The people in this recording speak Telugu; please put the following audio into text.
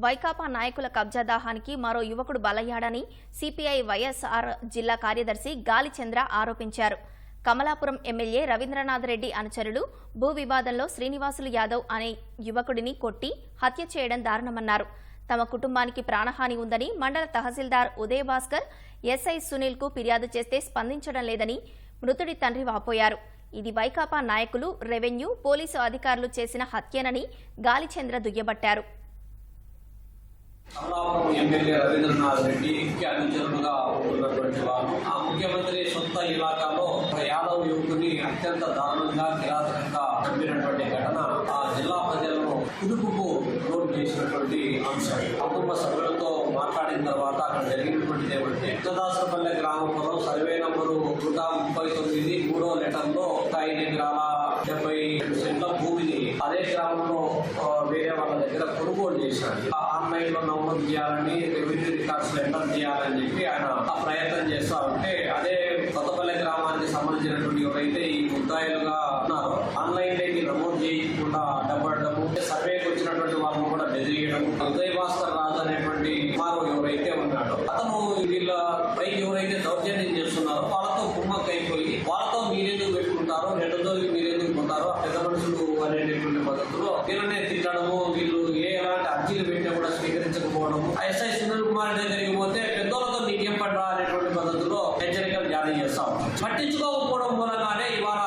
వైకాపా నాయకుల కబ్జా దాహానికి మరో యువకుడు బలయ్యాడని సిపిఐ వైఎస్ఆర్ జిల్లా కార్యదర్శి గాలిచంద్ర ఆరోపించారు. కమలాపురం ఎమ్మెల్యే రవీంద్రనాథ్ రెడ్డి అనుచరులు భూ వివాదంలో శ్రీనివాసులు యాదవ్ అనే యువకుడిని కొట్టి హత్య చేయడం దారుణమన్నారు. తమ కుటుంబానికి ప్రాణహాని ఉందని మండల తహసీల్దార్ ఉదయభాస్కర్ ఎస్ఐ సునీల్కు ఫిర్యాదు చేస్తే స్పందించడం లేదని మృతుడి తండ్రి వాపోయారు. ఇది వైకాపా నాయకులు రెవెన్యూ పోలీసు అధికారులు చేసిన హత్యనని గాలిచంద్ర దుయ్యబట్టారు. అమలాపురం ఎమ్మెల్యే రవీంద్రనాథ్ రెడ్డి అనుచరులుగా ఉన్నటువంటి వారు. ఆ ముఖ్యమంత్రి సొంత ఇలాకాలో ఒక యాదవ్ యువకుని అత్యంత దారుణంగా కిరాతకంగా చంపినటువంటి ఘటన ఆ జిల్లా ప్రజలను కుదుపుకు లోటు చేసినటువంటి అంశం. కుటుంబ సభ్యులతో మాట్లాడిన తర్వాత అక్కడ జరిగినటువంటిది ఏమంటే ఉత్తదాసపల్లె గ్రామంలో సర్వే నంబరు నూట ముప్పై తొమ్మిది మూడో లెటర్లో చేశాడు. ఆ ఆన్లైన్లో నమోదు చేయాలని రెవెన్యూ రికార్డ్స్ ఎంటర్ చేయాలని చెప్పి ఆయన ప్రయత్నం చేస్తా ఉంటే అదే కొత్తపల్లి గ్రామానికి సంబంధించినటువంటి ఎవరైతే ఈ ముద్దాయిలుగా ఉన్నారో ఆన్లైన్లోకి నమోదు చేయకుండా డబ్బడము సర్వేకి వచ్చినటువంటి వాళ్ళని కూడా బెదిరియడం ఉదయ్ భాస్కర్ రాజు అనేటువంటి కుమారు ఎవరైతే ఉన్నాడో అతను వీళ్ళ పై ఎవరైతే దౌర్జన్యం చేస్తున్నారో కుమారుడే జరిగిపోతే పెద్దలతో నీకేం పడ్డా అనేటువంటి పద్ధతిలో హెచ్చరికలు జారీ చేస్తాం. పట్టించుకోకపోవడం మూలంగానే ఇవాళ